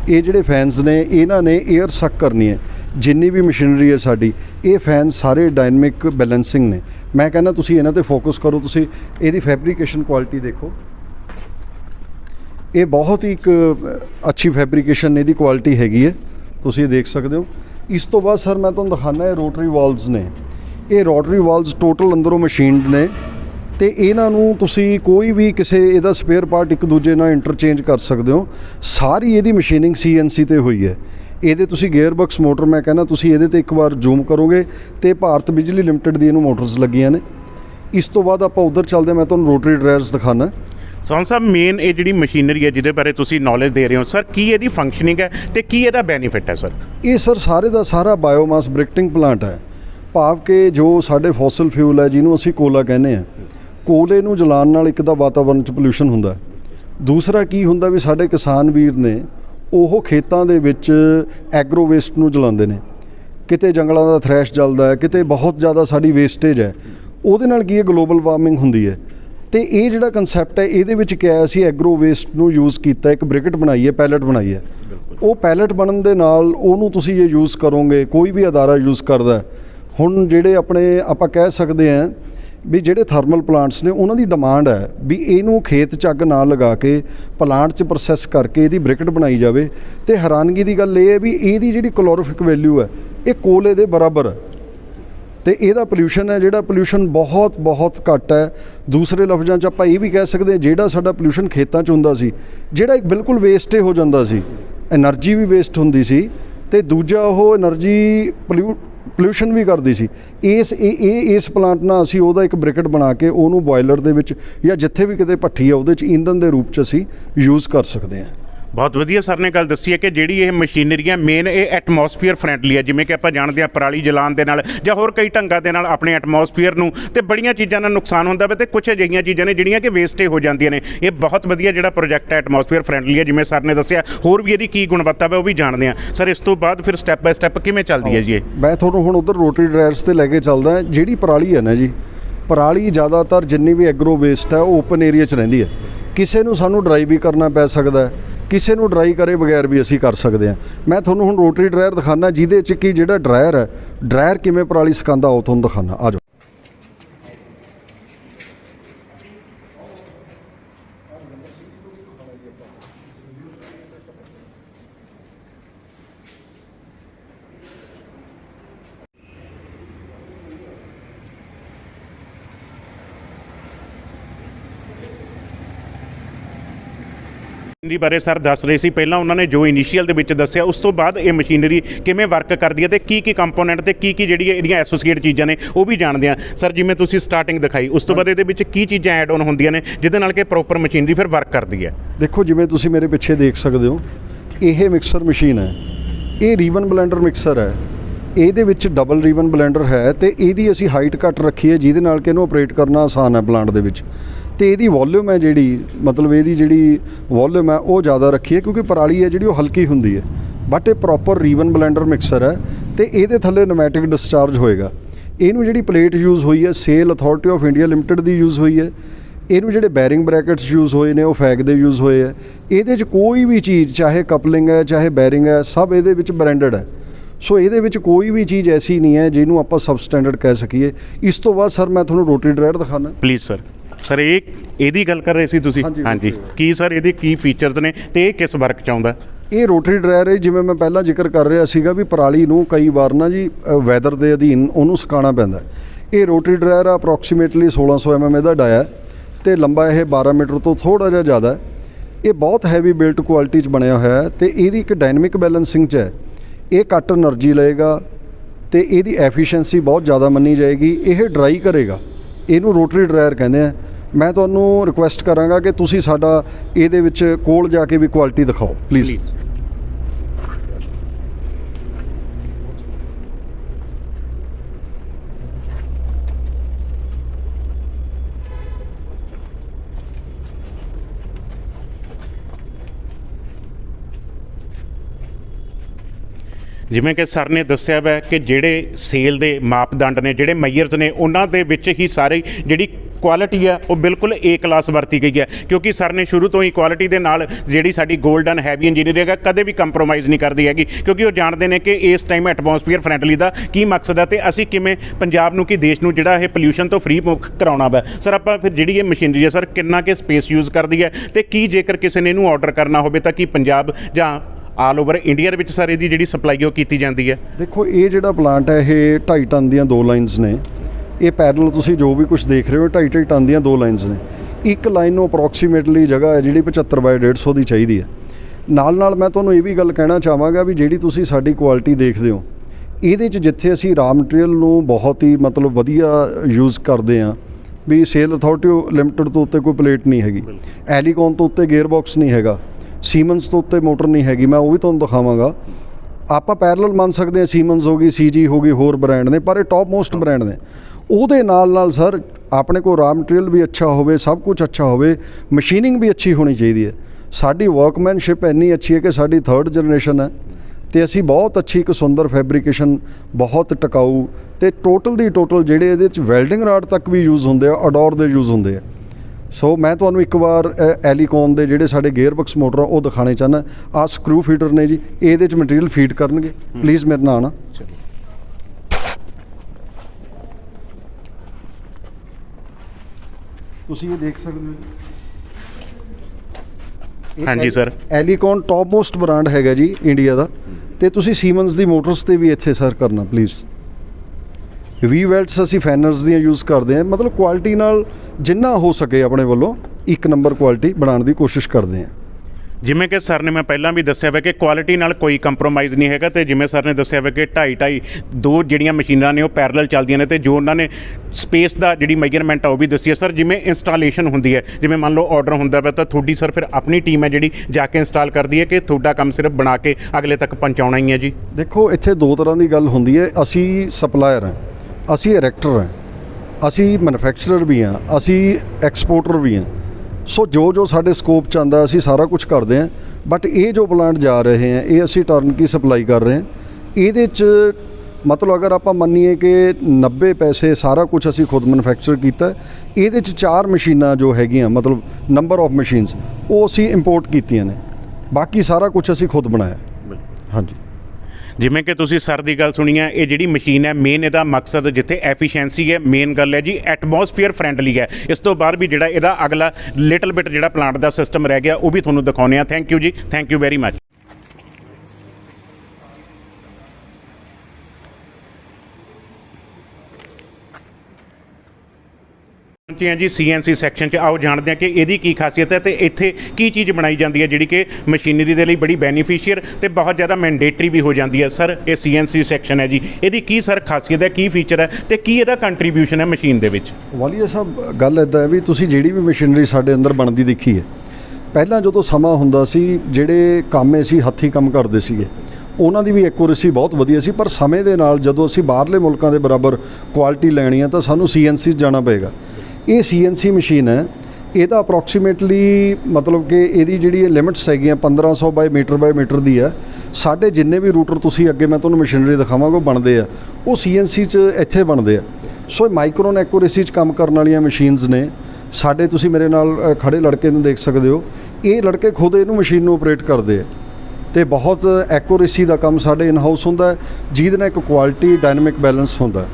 ਇਹ ਜਿਹੜੇ ਫੈਨਸ ਨੇ, ਇਹਨਾਂ ਨੇ 에ਅਰ ਸਕ ਕਰਨੀ ਹੈ। ਜਿੰਨੀ ਵੀ ਮਸ਼ੀਨਰੀ ਹੈ ਸਾਡੀ, ਇਹ ਫੈਨ ਸਾਰੇ ਡਾਇਨਾਮਿਕ ਬੈਲੈਂਸਿੰਗ ਨੇ। ਮੈਂ ਕਹਿੰਦਾ ਤੁਸੀਂ ਇਹਨਾਂ ਤੇ ਫੋਕਸ ਕਰੋ, ਤੁਸੀਂ ਇਹਦੀ ਫੈਬਰੀਕੇਸ਼ਨ ਕੁਆਲਿਟੀ ਦੇਖੋ। ਇਹ ਬਹੁਤ ਹੀ ਇੱਕ ਅੱਛੀ ਫੈਬਰੀਕੇਸ਼ਨ ਇਹਦੀ ਕੁਆਲਿਟੀ ਹੈਗੀ ਹੈ। ਤੁਸੀਂ ਇਹ ਦੇਖ ਸਕਦੇ ਹੋ। ਇਸ ਤੋਂ ਬਾਅਦ ਸਰ, ਮੈਂ ਤੁਹਾਨੂੰ ਦਿਖਾਣਾ ਇਹ ਰੋਟਰੀ ਵਾਲਵਸ ਨੇ। ਇਹ ਰੋਟਰੀ ਵਾਲਵਸ ਟੋਟਲ ਅੰਦਰੋਂ ਮਸ਼ੀਨਡ ਨੇ। ਤੇ ਇਹਨਾਂ ਨੂੰ ਤੁਸੀਂ ਕੋਈ ਵੀ ਕਿਸੇ ਇਹਦਾ ਸਪੇਅਰ ਪਾਰਟ ਇੱਕ ਦੂਜੇ ਨਾਲ ਇੰਟਰਚੇਂਜ ਕਰ ਸਕਦੇ ਹੋ। ਸਾਰੀ ਇਹਦੀ ਮਸ਼ੀਨਿੰਗ ਸੀਐਨਸੀ ਤੇ ਹੋਈ ਹੈ। ਇਹਦੇ ਤੁਸੀਂ ਗੇਅਰ ਬਕਸ ਮੋਟਰ ਮੈਂ ਕਹਿੰਦਾ ਤੁਸੀਂ ਇਹਦੇ ਤੇ ਇੱਕ ਵਾਰ ਜ਼ੂਮ ਕਰੋਗੇ ਤੇ ਭਾਰਤ ਬਿਜਲੀ ਲਿਮਟਿਡ ਦੀ ਇਹਨੂੰ ਮੋਟਰਸ ਲੱਗੀਆਂ ਨੇ। ਇਸ ਤੋਂ ਬਾਅਦ ਆਪਾਂ ਉਧਰ ਚੱਲਦੇ ਮੈਂ ਤੁਹਾਨੂੰ ਰੋਟਰੀ ਡਰਾਇਰਸ ਦਿਖਾਣਾ ਸੌਨ ਸਾਹਿਬ ਮੇਨ ਇਹ ਜਿਹੜੀ ਮਸ਼ੀਨਰੀ ਹੈ ਜਿਹਦੇ ਬਾਰੇ ਤੁਸੀਂ ਨੌਲੇਜ ਦੇ ਰਹੇ ਹੋ ਸਰ ਕੀ ਇਹਦੀ ਫੰਕਸ਼ਨਿੰਗ ਹੈ ਤੇ ਕੀ ਇਹਦਾ ਬੈਨੀਫਿਟ ਹੈ ਸਰ? ਇਹ ਸਰ ਸਾਰੇ ਦਾ ਸਾਰਾ ਬਾਇਓਮਾਸ ਬ੍ਰਿਕਟਿੰਗ ਪਲਾਂਟ ਹੈ। ਭਾਵ ਕਿ ਜੋ ਸਾਡੇ ਫੋਸਲ ਫਿਊਲ ਹੈ ਜਿਹਨੂੰ ਅਸੀਂ ਕੋਲਾ ਕਹਿੰਦੇ ਆ ਕੋਲੇ ਨੂੰ ਜਲਾਉਣ ਨਾਲ ਇੱਕ ਤਾਂ ਵਾਤਾਵਰਣ 'ਚ ਪੋਲੂਸ਼ਨ ਹੁੰਦਾ ਹੈ। ਦੂਸਰਾ ਕੀ ਹੁੰਦਾ ਵੀ ਸਾਡੇ ਕਿਸਾਨ ਵੀਰ ਨੇ ਉਹ ਖੇਤਾਂ ਦੇ ਵਿੱਚ ਐਗਰੋ ਵੇਸਟ ਨੂੰ ਜਲਾਉਂਦੇ ਨੇ। ਕਿਤੇ ਜੰਗਲਾਂ ਦਾ ਥ੍ਰੈਸ਼ ਜਲਦਾ ਹੈ ਕਿਤੇ ਬਹੁਤ ਜ਼ਿਆਦਾ ਸਾਡੀ ਵੇਸਟੇਜ ਹੈ। ਉਹਦੇ ਨਾਲ ਕੀ ਹੈ? ਗਲੋਬਲ ਵਾਰਮਿੰਗ ਹੁੰਦੀ ਹੈ। ਤੇ ਇਹ ਜਿਹੜਾ ਕਨਸੈਪਟ ਹੈ ਇਹਦੇ ਵਿੱਚ ਕਿਹਾ ਅਸੀਂ ਐਗਰੋ ਵੇਸਟ ਨੂੰ ਯੂਜ਼ ਕੀਤਾ ਇੱਕ ਬ੍ਰਿਕਟ ਬਣਾਈ ਹੈ ਪੈਲਟ ਬਣਾਈ ਹੈ। ਉਹ ਪੈਲਟ ਬਣਨ ਦੇ ਨਾਲ ਉਹਨੂੰ ਤੁਸੀਂ ਜੇ ਯੂਜ਼ ਕਰੋਗੇ ਕੋਈ ਵੀ ਅਦਾਰਾ ਯੂਜ਼ ਕਰਦਾ। ਹੁਣ ਜਿਹੜੇ ਆਪਣੇ ਆਪਾਂ ਕਹਿ ਸਕਦੇ ਹਾਂ ਵੀ ਜਿਹੜੇ ਥਰਮਲ ਪਲਾਂਟਸ ਨੇ, ਉਹਨਾਂ ਦੀ ਡਿਮਾਂਡ ਹੈ ਵੀ ਇਹਨੂੰ ਖੇਤ ਚ ਅੱਗ ਨਾ ਲਗਾ ਕੇ ਪਲਾਂਟ ਚ ਪ੍ਰੋਸੈਸ ਕਰਕੇ ਇਹਦੀ ਬ੍ਰਿਕਟ ਬਣਾਈ ਜਾਵੇ। ਤੇ ਹੈਰਾਨਗੀ ਦੀ ਗੱਲ ਇਹ ਹੈ ਵੀ ਇਹਦੀ ਜਿਹੜੀ ਕਲੋਰੀਫਿਕ ਵੈਲਿਊ ਹੈ, ਇਹ ਕੋਲੇ ਦੇ ਬਰਾਬਰ ਹੈ। ਤੇ ਇਹਦਾ ਪੋਲੂਸ਼ਨ ਹੈ, ਜਿਹੜਾ ਪੋਲੂਸ਼ਨ ਬਹੁਤ ਬਹੁਤ ਘੱਟ ਹੈ। ਦੂਸਰੇ ਲਫ਼ਜ਼ਾਂ 'ਚ ਆਪਾਂ ਇਹ ਵੀ ਕਹਿ ਸਕਦੇ ਜਿਹੜਾ ਸਾਡਾ ਪੋਲੂਸ਼ਨ ਖੇਤਾਂ 'ਚ ਹੁੰਦਾ ਸੀ, ਜਿਹੜਾ ਇੱਕ ਬਿਲਕੁਲ ਵੇਸਟ ਹੋ ਜਾਂਦਾ ਸੀ। એનર્ਜੀ ਵੀ ਵੇਸਟ ਹੁੰਦੀ ਸੀ। ਤੇ ਦੂਜਾ ਉਹ એનર્ਜੀ ਪੋਲੂਟ ਪੋਲੂਸ਼ਨ ਵੀ ਕਰਦੀ ਸੀ। ਇਸ, ਇਹ ਇਹ, ਇਸ ਪਲਾਂਟ ਨਾਲ ਅਸੀਂ ਉਹਦਾ ਇੱਕ ਬ੍ਰਿਕਟ ਬਣਾ ਕੇ ਉਹਨੂੰ ਬੋਇਲਰ ਦੇ ਵਿੱਚ ਜਾਂ ਜਿੱਥੇ ਵੀ ਕਿਤੇ ਭੱਠੀ ਆ, ਉਹਦੇ 'ਚ ਈਂਧਨ ਦੇ ਰੂਪ 'ਚ ਅਸੀਂ ਯੂਜ਼ ਕਰ ਸਕਦੇ ਹਾਂ। ਬਹੁਤ ਵਧੀਆ ਸਰ ਨੇ ਗੱਲ ਦੱਸੀ ਹੈ ਕਿ ਜਿਹੜੀ ਇਹ ਮਸ਼ੀਨਰੀ ਹੈ ਮੇਨ ਇਹ ਐਟਮੋਸਫੀਅਰ ਫ੍ਰੈਂਡਲੀ ਹੈ, ਜਿਵੇਂ ਕਿ ਆਪਾਂ ਜਾਣਦੇ ਹਾਂ ਪਰਾਲੀ ਜਲਾਉਣ ਦੇ ਨਾਲ ਜਾਂ ਹੋਰ ਕਈ ਢੰਗਾਂ ਦੇ ਨਾਲ ਆਪਣੇ ਐਟਮੋਸਫੀਅਰ ਨੂੰ ਤੇ ਬੜੀਆਂ ਚੀਜ਼ਾਂ ਨਾਲ ਨੁਕਸਾਨ ਹੁੰਦਾ ਵਾ ਤੇ ਕੁਝ ਅਜਿਹੀਆਂ ਚੀਜ਼ਾਂ ਨੇ ਜਿਹੜੀਆਂ ਕਿ ਵੇਸਟੇ ਹੋ ਜਾਂਦੀਆਂ ਨੇ। ਇਹ ਬਹੁਤ ਵਧੀਆ ਜਿਹੜਾ ਪ੍ਰੋਜੈਕਟ ਹੈ ਐਟਮੋਸਫੀਅਰ ਫ੍ਰੈਂਡਲੀ ਹੈ, ਜਿਵੇਂ ਸਰ ਨੇ ਦੱਸਿਆ। ਹੋਰ ਵੀ ਇਹਦੀ ਕੀ ਗੁਣਵੱਤਾ ਹੈ ਉਹ ਵੀ ਜਾਣਦੇ ਹਾਂ। ਸਰ, ਇਸ ਤੋਂ ਬਾਅਦ ਫਿਰ ਸਟੈਪ ਬਾਏ ਸਟੈਪ ਕਿਵੇਂ ਚੱਲਦੀ ਹੈ ਜੀ ਇਹ? ਮੈਂ ਤੁਹਾਨੂੰ ਹੁਣ ਉਧਰ ਰੋਟਰੀ ਡਰਾਇਰਸ ਤੇ ਲੈ ਕੇ ਚੱਲਦਾ ਜਿਹੜੀ ਪਰਾਲੀ ਹੈ ਨਾ ਜੀ, ਪਰਾਲੀ ਜ਼ਿਆਦਾਤਰ ਜਿੰਨੀ ਵੀ ਐਗਰੋ ਵੇਸਟ ਹੈ, ਉਹ ਓਪਨ ਏਰੀਆ 'ਚ ਰਹਿੰਦੀ ਹੈ। ਕਿਸੇ ਨੂੰ ਸਾਨੂੰ ਡਰਾਈ ਵੀ ਕਰਨਾ ਪੈ ਸਕਦਾ ਕਿਸੇ ਨੂੰ ਡਰਾਈ ਕਰੇ ਬਗੈਰ ਵੀ ਅਸੀਂ ਕਰ ਸਕਦੇ ਹਾਂ। ਮੈਂ ਤੁਹਾਨੂੰ ਹੁਣ ਰੋਟਰੀ ਡਰਾਇਰ ਦਿਖਾਣਾ ਜਿਹਦੇ 'ਚ ਕਿ ਜਿਹੜਾ ਡਰਾਇਰ ਹੈ ਡਰਾਇਰ ਕਿਵੇਂ ਪਰਾਲੀ ਸੁਕਾਉਂਦਾ ਉਹ ਤੁਹਾਨੂੰ ਦਿਖਾਣਾ ਆ ਮਸ਼ੀਨਰੀ ਬਾਰੇ ਸਰ ਦੱਸ ਰਹੇ ਸੀ। ਪਹਿਲਾਂ ਉਹਨਾਂ ਨੇ ਜੋ ਇਨੀਸ਼ੀਅਲ ਦੇ ਵਿੱਚ ਦੱਸਿਆ, ਉਸ ਤੋਂ ਬਾਅਦ ਇਹ ਮਸ਼ੀਨਰੀ ਕਿਵੇਂ ਵਰਕ ਕਰਦੀ ਹੈ ਤੇ ਕੀ ਕੀ ਕੰਪੋਨੈਂਟ ਤੇ ਕੀ ਕੀ ਜਿਹੜੀ ਇਹਦੀਆਂ ਐਸੋਸੀਏਟ ਚੀਜ਼ਾਂ ਨੇ, ਉਹ ਵੀ ਜਾਣਦੇ ਆ। ਸਰ, ਜਿਵੇਂ ਤੁਸੀਂ ਸਟਾਰਟਿੰਗ ਦਿਖਾਈ, ਉਸ ਤੋਂ ਬਾਅਦ ਇਹਦੇ ਵਿੱਚ ਕੀ ਚੀਜ਼ਾਂ ਐਡ ਆਨ ਹੁੰਦੀਆਂ ਨੇ, ਜਿਹਦੇ ਨਾਲ ਕਿ ਪ੍ਰੋਪਰ ਮਸ਼ੀਨਰੀ ਫਿਰ ਵਰਕ ਕਰਦੀ ਹੈ। ਦੇਖੋ, ਜਿਵੇਂ ਤੁਸੀਂ ਮੇਰੇ ਪਿੱਛੇ ਦੇਖ ਸਕਦੇ ਹੋ ਇਹ ਮਿਕਸਰ ਮਸ਼ੀਨ ਹੈ। ਇਹ ਰੀਬਨ ਬਲੈਂਡਰ ਮਿਕਸਰ ਹੈ। ਇਹਦੇ ਵਿੱਚ ਡਬਲ ਰੀਬਨ ਬਲੈਂਡਰ ਹੈ ਤੇ ਇਹਦੀ ਅਸੀਂ ਹਾਈਟ ਘੱਟ ਰੱਖੀ ਹੈ, ਜਿਹਦੇ ਨਾਲ ਕਿ ਇਹਨੂੰ ਆਪਰੇਟ ਕਰਨਾ ਆਸਾਨ ਹੈ ਪਲਾਂਟ ਦੇ ਵਿੱਚ। ਤੇ ਇਹਦੀ ਵੋਲਿਊਮ ਹੈ ਜਿਹੜੀ, ਮਤਲਬ ਇਹਦੀ ਜਿਹੜੀ ਵੋਲਿਊਮ ਹੈ ਉਹ ਜ਼ਿਆਦਾ ਰੱਖੀ ਹੈ ਕਿਉਂਕਿ ਪਰਾਲੀ ਹੈ ਜਿਹੜੀ ਉਹ ਹਲਕੀ ਹੁੰਦੀ ਹੈ। ਬਟ ਇਹ ਪ੍ਰੋਪਰ ਰੀਵਨ ਬਲੈਂਡਰ ਮਿਕਸਰ ਹੈ ਤੇ ਇਹਦੇ ਥੱਲੇ ਨੋਮੈਟਿਕ ਡਿਸਚਾਰਜ ਹੋਏਗਾ। ਇਹਨੂੰ ਜਿਹੜੀ ਪਲੇਟ ਯੂਜ਼ ਹੋਈ ਹੈ SAIL authority of India limited the use ਹੋਈ ਹੈ। ਇਹਨੂੰ ਜਿਹੜੇ ਬੈਰਿੰਗ ਬ੍ਰੈਕਟਸ ਯੂਜ਼ ਹੋਏ ਨੇ, ਉਹ ਫੈਗ ਦੇ ਯੂਜ਼ ਹੋਏ ਹੈ। ਇਹਦੇ 'ਚ ਕੋਈ ਵੀ ਚੀਜ਼, ਚਾਹੇ ਕਪਲਿੰਗ ਹੈ, ਚਾਹੇ ਬੈਰਿੰਗ ਹੈ, ਸਭ ਇਹਦੇ ਵਿੱਚ ਬ੍ਰਾਂਡਡ ਹੈ। ਸੋ ਇਹਦੇ ਵਿੱਚ ਕੋਈ ਵੀ ਚੀਜ਼ ਐਸੀ ਨਹੀਂ ਹੈ ਜਿਹਨੂੰ ਆਪਾਂ ਸਬ ਸਟੈਂਡਰਡ ਕਹਿ ਸਕੀਏ। ਇਸ ਤੋਂ ਬਾਅਦ ਸਰ ਮੈਂ ਤੁਹਾਨੂੰ ਰੋਟੀ ਡਰਾਇਰ ਦਿਖਾਣਾ ਪਲੀਜ਼ ਸਰ ਸਰ ਇਹ ਇਹਦੀ ਗੱਲ ਕਰ ਰਹੇ ਸੀ ਤੁਸੀਂ? ਹਾਂਜੀ, ਕੀ ਸਰ ਇਹਦੇ ਕੀ ਫੀਚਰਸ ਨੇ ਤੇ ਇਹ ਕਿਸ ਵਰਕ ਚ ਆਉਂਦਾ? ਇਹ ਰੋਟਰੀ ਡਰਾਇਰ ਹੈ ਜਿਵੇਂ ਮੈਂ ਪਹਿਲਾਂ ਜ਼ਿਕਰ ਕਰ ਰਿਹਾ ਸੀਗਾ ਵੀ ਪਰਾਲੀ ਨੂੰ ਕਈ ਵਾਰ ਨਾ ਜੀ ਵੈਦਰ ਦੇ ਅਧੀਨ ਉਹਨੂੰ ਸੁਕਾਉਣਾ ਪੈਂਦਾ ਇਹ ਰੋਟਰੀ ਡਰਾਇਰ ਅਪਰੋਕਸੀਮੇਟਲੀ 1600 mm ਇਹਦਾ ਡਾਇਆ ਹੈ ਤੇ ਲੰਬਾ ਇਹ 12 ਮੀਟਰ ਤੋਂ ਥੋੜਾ ਜਿਹਾ ਜ਼ਿਆਦਾ ਹੈ। ਇਹ ਬਹੁਤ ਹੈਵੀ ਬਿਲਟ ਕੁਆਲਿਟੀ 'ਚ ਬਣਿਆ ਹੋਇਆ ਹੈ ਤੇ ਇਹਦੀ ਇੱਕ ਡਾਇਨਮਿਕ ਬੈਲੈਂਸਿੰਗ 'ਚ ਹੈ। ਇਹ ਘੱਟ એનર્ਜੀ ਲਏਗਾ ਤੇ ਇਹਦੀ ਐਫੀਸ਼ੀਐਂਸੀ ਬਹੁਤ ਜ਼ਿਆਦਾ ਮੰਨੀ ਜਾਏਗੀ ਇਹ ਡਰਾਈ ਕਰੇਗਾ। ਇਹਨੂੰ ਰੋਟਰੀ ਡਰਾਇਰ ਕਹਿੰਦੇ ਆ। ਮੈਂ ਤੁਹਾਨੂੰ ਰਿਕੁਐਸਟ ਕਰਾਂਗਾ ਕਿ ਤੁਸੀਂ ਸਾਡਾ ਇਹਦੇ ਵਿੱਚ ਕੋਲ ਜਾ ਕੇ ਵੀ ਕੁਆਲਿਟੀ ਦਿਖਾਓ ਪਲੀਜ਼ ਜਿਵੇਂ ਕਿ ਸਰ ਨੇ ਦੱਸਿਆ ਵਾ ਕਿ ਜਿਹੜੇ ਸੇਲ ਦੇ ਮਾਪਦੰਡ ਨੇ, ਜਿਹੜੇ ਮੈਯਰਸ ਨੇ, ਉਹਨਾਂ ਦੇ ਵਿੱਚ ਹੀ ਸਾਰੇ ਜਿਹੜੀ ਕੁਆਲਿਟੀ ਆ, ਉਹ ਬਿਲਕੁਲ ਏ ਕਲਾਸ ਵਰਤੀ ਗਈ ਹੈ। ਕਿਉਂਕਿ ਸਰ ਨੇ ਸ਼ੁਰੂ ਤੋਂ ਹੀ ਕੁਆਲਿਟੀ ਦੇ ਨਾਲ ਜਿਹੜੀ ਸਾਡੀ 골ਡਨ ਹੈਵੀ ਇੰਜੀਨੀਅਰਿੰਗ ਹੈ, ਕਦੇ ਵੀ ਕੰਪਰੋਮਾਈਜ਼ ਨਹੀਂ ਕਰਦੀ ਹੈਗੀ। ਕਿਉਂਕਿ ਉਹ ਜਾਣਦੇ ਨੇ ਕਿ ਇਸ ਟਾਈਮ ਐਟਮੋਸਫੀਅਰ ਫ੍ਰੈਂਡਲੀ ਦਾ ਕੀ ਮਕਸਦ ਹੈ ਤੇ ਅਸੀਂ ਕਿਵੇਂ ਪੰਜਾਬ ਨੂੰ, ਕੀ ਦੇਸ਼ ਨੂੰ ਜਿਹੜਾ ਇਹ ਪੋਲਿਊਸ਼ਨ ਤੋਂ ਫ੍ਰੀ ਕਰਾਉਣਾ ਵਾ। ਸਰ, ਆਪਾਂ ਫਿਰ ਜਿਹੜੀ ਇਹ ਮਸ਼ੀਨਰੀ ਹੈ ਸਰ, ਕਿੰਨਾ ਕਿ ਸਪੇਸ ਯੂਜ਼ ਕਰਦੀ ਹੈ ਤੇ ਕੀ ਜੇਕਰ ਕਿਸੇ ਨੇ ਇਹਨੂੰ ਆਰਡਰ ਕਰਨਾ ਹੋਵੇ ਤਾਂ ਕੀ ਪੰਜਾਬ ਜਾਂ ਆਲ ਓਵਰ ਇੰਡੀਆ ਦੇ ਵਿੱਚ ਸਰ ਇਹਦੀ ਜਿਹੜੀ ਸਪਲਾਈ ਉਹ ਕੀਤੀ ਜਾਂਦੀ ਹੈ। ਦੇਖੋ ਇਹ ਜਿਹੜਾ ਪਲਾਂਟ ਹੈ ਇਹ 2.5 ਟਨ ਦੀਆਂ ਦੋ ਲਾਈਨਸ ਨੇ। ਇਹ ਪੈਰਲਲ ਤੁਸੀਂ ਜੋ ਵੀ ਕੁਝ ਦੇਖ ਰਹੇ ਹੋ 2.5 ਟਨ ਦੀਆਂ ਦੋ ਲਾਈਨਸ ਨੇ। ਇੱਕ ਲਾਈਨ ਨੂੰ ਅਪਰੋਕਸੀਮੇਟਲੀ ਜਗ੍ਹਾ ਹੈ ਜਿਹੜੀ 75 ਬਾਈ 150 ਦੀ ਚਾਹੀਦੀ ਹੈ। ਨਾਲ ਨਾਲ ਮੈਂ ਤੁਹਾਨੂੰ ਇਹ ਵੀ ਗੱਲ ਕਹਿਣਾ ਚਾਹਾਂਗਾ ਵੀ ਜਿਹੜੀ ਤੁਸੀਂ ਸਾਡੀ ਕੁਆਲਿਟੀ ਦੇਖਦੇ ਹੋ ਇਹਦੇ 'ਚ ਜਿੱਥੇ ਅਸੀਂ ਰਾ ਮਟੀਰੀਅਲ ਨੂੰ ਬਹੁਤ ਹੀ ਮਤਲਬ ਵਧੀਆ ਯੂਜ਼ ਕਰਦੇ ਆ ਵੀ ਸੇਲ ਅਥਾਰਟੀ ਲਿਮਟਿਡ ਤੋਂ ਉੱਤੇ ਕੋਈ ਪਲੇਟ ਨਹੀਂ ਹੈਗੀ। ਐਲੀਕੌਨ ਤੋਂ ਉੱਤੇ ਗੇਅਰ ਬਾਕਸ ਨਹੀਂ ਹੈਗਾ। ਸੀਮਨਸ ਤੋਂ ਉੱਤੇ ਮੋਟਰ ਨਹੀਂ ਹੈਗੀ, ਮੈਂ ਉਹ ਵੀ ਤੁਹਾਨੂੰ ਦਿਖਾਵਾਂਗਾ। ਆਪਾਂ ਪੈਰਲਲ ਮੰਨ ਸਕਦੇ ਹਾਂ ਸੀਮਨਸ ਹੋ ਗਈ ਸੀਜੀ ਹੋ ਗਈ, ਹੋਰ ਬ੍ਰਾਂਡ ਨੇ, ਪਰ ਇਹ ਟੌਪ ਮੋਸਟ ਬ੍ਰਾਂਡ ਨੇ। ਉਹਦੇ ਨਾਲ ਨਾਲ ਸਰ ਆਪਣੇ ਕੋਲ ਰਾ ਮਟੀਰੀਅਲ ਵੀ ਅੱਛਾ ਹੋਵੇ, ਸਭ ਕੁਝ ਅੱਛਾ ਹੋਵੇ ਮਸ਼ੀਨਿੰਗ ਵੀ ਅੱਛੀ ਹੋਣੀ ਚਾਹੀਦੀ ਹੈ। ਸਾਡੀ ਵਰਕਮੈਨਸ਼ਿਪ ਇੰਨੀ ਅੱਛੀ ਹੈ ਕਿ ਸਾਡੀ ਥਰਡ ਜਨਰੇਸ਼ਨ ਹੈ, ਤੇ ਅਸੀਂ ਬਹੁਤ ਅੱਛੀ ਇੱਕ ਸੁੰਦਰ ਫੈਬਰੀਕੇਸ਼ਨ ਬਹੁਤ ਟਿਕਾਊ, ਤੇ ਟੋਟਲ ਦੀ ਟੋਟਲ ਜਿਹੜੇ ਇਹਦੇ ਵਿੱਚ ਵੈਲਡਿੰਗ ਰਾਡ ਤੱਕ ਵੀ ਯੂਜ਼ ਹੁੰਦੇ ਆ, ਅਡੋਰ ਦੇ ਯੂਜ਼ ਹੁੰਦੇ ਆ। ਸੋ ਮੈਂ ਤੁਹਾਨੂੰ ਇੱਕ ਵਾਰ ਐਲੀਕੌਨ ਦੇ ਜਿਹੜੇ ਸਾਡੇ ਗੇਅਰ ਬਕਸ ਮੋਟਰ ਆ ਉਹ ਦਿਖਾਣੇ ਚਾਹੁੰਦਾ। ਆ ਸਕਰੂ ਫੀਡਰ ਨੇ ਜੀ ਇਹਦੇ ਚ ਮਟੀਰੀਅਲ ਫੀਡ ਕਰਨਗੇ। ਪਲੀਜ਼ ਮੇਰੇ ਨਾਲ ਆਣਾ ਤੁਸੀਂ ਇਹ ਦੇਖ ਸਕਦੇ ਹੋ। ਹਾਂਜੀ sir. Elecon top most brand ਹੈਗਾ ਜੀ ਇੰਡੀਆ ਦਾ। ਤੇ ਤੁਸੀਂ ਸੀਮਨਸ ਦੀ ਮੋਟਰਸ ਤੇ ਵੀ ਇੱਥੇ ਸਰ ਕਰਨਾ ਪਲੀਜ਼ ਵੀ ਵੈਲਟਸ ਅਸੀਂ ਫੈਨਰਸ ਦੀਆਂ ਯੂਜ਼ ਕਰਦੇ ਹਾਂ। ਮਤਲਬ ਕੁਆਲਿਟੀ ਨਾਲ ਜਿੰਨਾ ਹੋ ਸਕੇ ਆਪਣੇ ਵੱਲੋਂ ਇੱਕ ਨੰਬਰ ਕੁਆਲਿਟੀ ਬਣਾਉਣ ਦੀ ਕੋਸ਼ਿਸ਼ ਕਰਦੇ ਹਾਂ। ਜਿਵੇਂ ਕਿ ਸਰ ਨੇ ਮੈਂ ਪਹਿਲਾਂ ਵੀ ਦੱਸਿਆ ਵਾ ਕਿ ਕੁਆਲਿਟੀ ਨਾਲ ਕੋਈ ਕੰਪਰੋਮਾਈਜ਼ ਨਹੀਂ ਹੈਗਾ ਤੇ ਜਿਵੇਂ ਸਰ ਨੇ ਦੱਸਿਆ ਵਾ ਕਿ 2.5 2.5 ਦੋ ਜਿਹੜੀਆਂ ਮਸ਼ੀਨਾਂ ਨੇ ਉਹ ਪੈਰਲਲ ਚੱਲਦੀਆਂ ਨੇ ਤੇ ਜੋ ਉਹਨਾਂ ਨੇ ਸਪੇਸ ਦਾ ਜਿਹੜੀ ਮੈਜ਼ਰਮੈਂਟ ਆ ਉਹ ਵੀ ਦੱਸੀ ਹੈ। ਸਰ ਜਿਵੇਂ ਇੰਸਟਾਲੇਸ਼ਨ ਹੁੰਦੀ ਹੈ ਜਿਵੇਂ ਮੰਨ ਲਓ ਆਰਡਰ ਹੁੰਦਾ ਵਾ ਤਾਂ ਤੁਹਾਡੀ ਸਰ ਫਿਰ ਆਪਣੀ ਟੀਮ ਹੈ ਜਿਹੜੀ ਜਾ ਕੇ ਇੰਸਟਾਲ ਕਰਦੀ ਹੈ ਕਿ ਤੁਹਾਡਾ ਕੰਮ ਸਿਰਫ ਬਣਾ ਕੇ ਅਗਲੇ ਤੱਕ ਪਹੁੰਚਾਉਣਾ ਹੀ ਹੈ ਜੀ? ਦੇਖੋ ਇੱਥੇ ਦੋ ਤਰ੍ਹਾਂ ਦੀ ਗੱਲ ਹੁੰਦੀ ਹੈ। ਅਸੀਂ ਸਪਲਾਇਰ ਹਾਂ। ਅਸੀਂ ਐਰੈਕਟਰ ਹਾਂ ਅਸੀਂ ਮੈਨੂਫੈਕਚਰਰ ਵੀ ਹਾਂ ਅਸੀਂ ਐਕਸਪੋਰਟਰ ਵੀ ਹਾਂ। ਸੋ ਜੋ ਜੋ ਸਾਡੇ ਸਕੋਪ ਚ ਆਂਦਾ ਅਸੀਂ ਸਾਰਾ ਕੁਝ ਕਰਦੇ ਹਾਂ। ਬਟ ਇਹ ਜੋ ਪਲਾਂਟ ਜਾ ਰਹੇ ਹਾਂ ਇਹ ਅਸੀਂ ਟਰਨਕੀ ਸਪਲਾਈ ਕਰ ਰਹੇ ਹਾਂ। ਇਹਦੇ ਚ ਮਤਲਬ ਅਗਰ ਆਪਾਂ ਮੰਨੀਏ ਕਿ 90 ਪੈਸੇ ਸਾਰਾ ਕੁਝ ਅਸੀਂ ਖੁਦ ਮੈਨੂਫੈਕਚਰ ਕੀਤਾ ਇਹਦੇ ਚ ਚਾਰ ਮਸ਼ੀਨਾਂ ਜੋ ਹੈਗੀਆਂ ਮਤਲਬ ਨੰਬਰ ਆਫ ਮਸ਼ੀਨਸ ਉਹ ਅਸੀਂ ਇੰਪੋਰਟ ਕੀਤੀਆਂ ਨੇ। ਬਾਕੀ ਸਾਰਾ ਕੁਝ ਅਸੀਂ ਖੁਦ ਬਣਾਇਆ। ਹਾਂਜੀ। ਜਿਵੇਂ ਕਿ ਤੁਸੀਂ ਸਰ ਦੀ ਗੱਲ ਸੁਣੀ ਹੈ, ਇਹ ਜਿਹੜੀ ਮਸ਼ੀਨ ਹੈ ਮੇਨ ਇਹਦਾ ਮਕਸਦ ਜਿੱਥੇ ਐਫੀਸ਼ੀਐਂਸੀ ਹੈ ਮੇਨ ਗੱਲ ਹੈ ਜੀ ਐਟਮੋਸਫੀਅਰ ਫ੍ਰੈਂਡਲੀ ਹੈ। ਇਸ ਤੋਂ ਬਾਅਦ ਵੀ ਜਿਹੜਾ ਇਹਦਾ ਅਗਲਾ ਲਿਟਲ ਬਿਟ ਜਿਹੜਾ ਪਲਾਂਟ ਦਾ ਸਿਸਟਮ ਰਹਿ ਗਿਆ, ਉਹ ਵੀ ਤੁਹਾਨੂੰ ਦਿਖਾਉਂਦੇ ਆ ਥੈਂਕ ਯੂ ਜੀ ਥੈਂਕ ਯੂ ਵੈਰੀ ਮਚ ਪਹੁੰਚੇ ਹਾਂ ਜੀ ਸੀਐਨਸੀ ਸੈਕਸ਼ਨ 'ਚ। ਆਓ ਜਾਣਦੇ ਹਾਂ ਕਿ ਇਹਦੀ ਕੀ ਖਾਸੀਅਤ ਹੈ ਤੇ ਇੱਥੇ ਕੀ ਚੀਜ਼ ਬਣਾਈ ਜਾਂਦੀ ਹੈ ਜਿਹੜੀ ਕਿ ਮਸ਼ੀਨਰੀ ਦੇ ਲਈ ਬੜੀ ਬੈਨੀਫੀਸ਼ੀਅਰ ਤੇ ਬਹੁਤ ਜ਼ਿਆਦਾ ਮੈਂਡੇਟਰੀ ਵੀ ਹੋ ਜਾਂਦੀ ਹੈ। ਸਰ, ਇਹ ਸੀਐਨਸੀ ਸੈਕਸ਼ਨ ਹੈ ਜੀ। ਇਹਦੀ ਕੀ ਸਰ ਖਾਸੀਅਤ ਹੈ, ਕੀ ਫੀਚਰ ਹੈ ਤੇ ਕੀ ਇਹਦਾ ਕੰਟਰੀਬਿਊਸ਼ਨ ਹੈ ਮਸ਼ੀਨ ਦੇ ਵਿੱਚ? ਵਾਲੀਆ ਸਾਹਿਬ, ਗੱਲ ਇਦਾਂ ਹੈ ਵੀ ਤੁਸੀਂ ਜਿਹੜੀ ਵੀ ਮਸ਼ੀਨਰੀ ਸਾਡੇ ਅੰਦਰ ਬਣਦੀ ਦੇਖੀ ਹੈ, ਪਹਿਲਾਂ ਜਦੋਂ ਸਮਾਂ ਹੁੰਦਾ ਸੀ, ਜਿਹੜੇ ਕੰਮ ਅਸੀਂ ਹੱਥੀਂ ਕੰਮ ਕਰਦੇ ਸੀਗੇ, ਉਹਨਾਂ ਦੀ ਵੀ ਐਕੂਰੇਸੀ ਬਹੁਤ ਵਧੀਆ ਸੀ, ਪਰ ਸਮੇਂ ਦੇ ਨਾਲ ਜਦੋਂ ਅਸੀਂ ਬਾਹਰਲੇ ਮੁਲਕਾਂ ਦੇ ਬਰਾਬਰ ਕੁਆਲਿਟੀ ਲੈਣੀ ਹੈ ਤਾਂ ਸਾਨੂੰ ਸੀਐਨਸੀ ਜਾਣਾ ਪਏਗਾ। ਇਹ ਸੀਐਨਸੀ ਮਸ਼ੀਨ ਹੈ। ਇਹਦਾ ਅਪਰੋਕਸੀਮੇਟਲੀ ਮਤਲਬ ਕਿ ਇਹਦੀ ਜਿਹੜੀ ਲਿਮਿਟਸ ਹੈਗੀਆਂ 1500 ਬਾਈ ਮੀਟਰ ਬਾਈ ਮੀਟਰ ਦੀ ਹੈ। ਸਾਡੇ ਜਿੰਨੇ ਵੀ ਰੂਟਰ ਤੁਸੀਂ ਅੱਗੇ ਮੈਂ ਤੁਹਾਨੂੰ ਮਸ਼ੀਨਰੀ ਦਿਖਾਵਾਂਗਾ ਬਣਦੇ ਆ। ਉਹ ਸੀਐਨਸੀ 'ਚ ਇੱਥੇ ਬਣਦੇ ਆ। ਸੋ ਇਹ ਮਾਈਕਰੋਨ ਐਕੂਰੇਸੀ 'ਚ ਕੰਮ ਕਰਨ ਵਾਲੀਆਂ ਮਸ਼ੀਨਸ ਨੇ। ਸਾਡੇ ਤੁਸੀਂ ਮੇਰੇ ਨਾਲ ਅ, ਖੜੇ ਲੜਕੇ ਨੂੰ ਦੇਖ ਸਕਦੇ ਹੋ। ਇਹ ਲੜਕੇ ਖੁਦ ਇਹਨੂੰ ਮਸ਼ੀਨ ਨੂੰ ਆਪਰੇਟ ਕਰਦੇ ਆ। ਤੇ ਬਹੁਤ ਐਕੂਰੇਸੀ ਦਾ ਕੰਮ ਸਾਡੇ ਇਨ ਹਾਊਸ ਹੁੰਦਾ ਜਿਹਦੇ ਨਾਲ ਇੱਕ ਕੁਆਲਿਟੀ ਡਾਇਨਾਮਿਕ ਬੈਲੈਂਸ ਹੁੰਦਾ ਹੈ।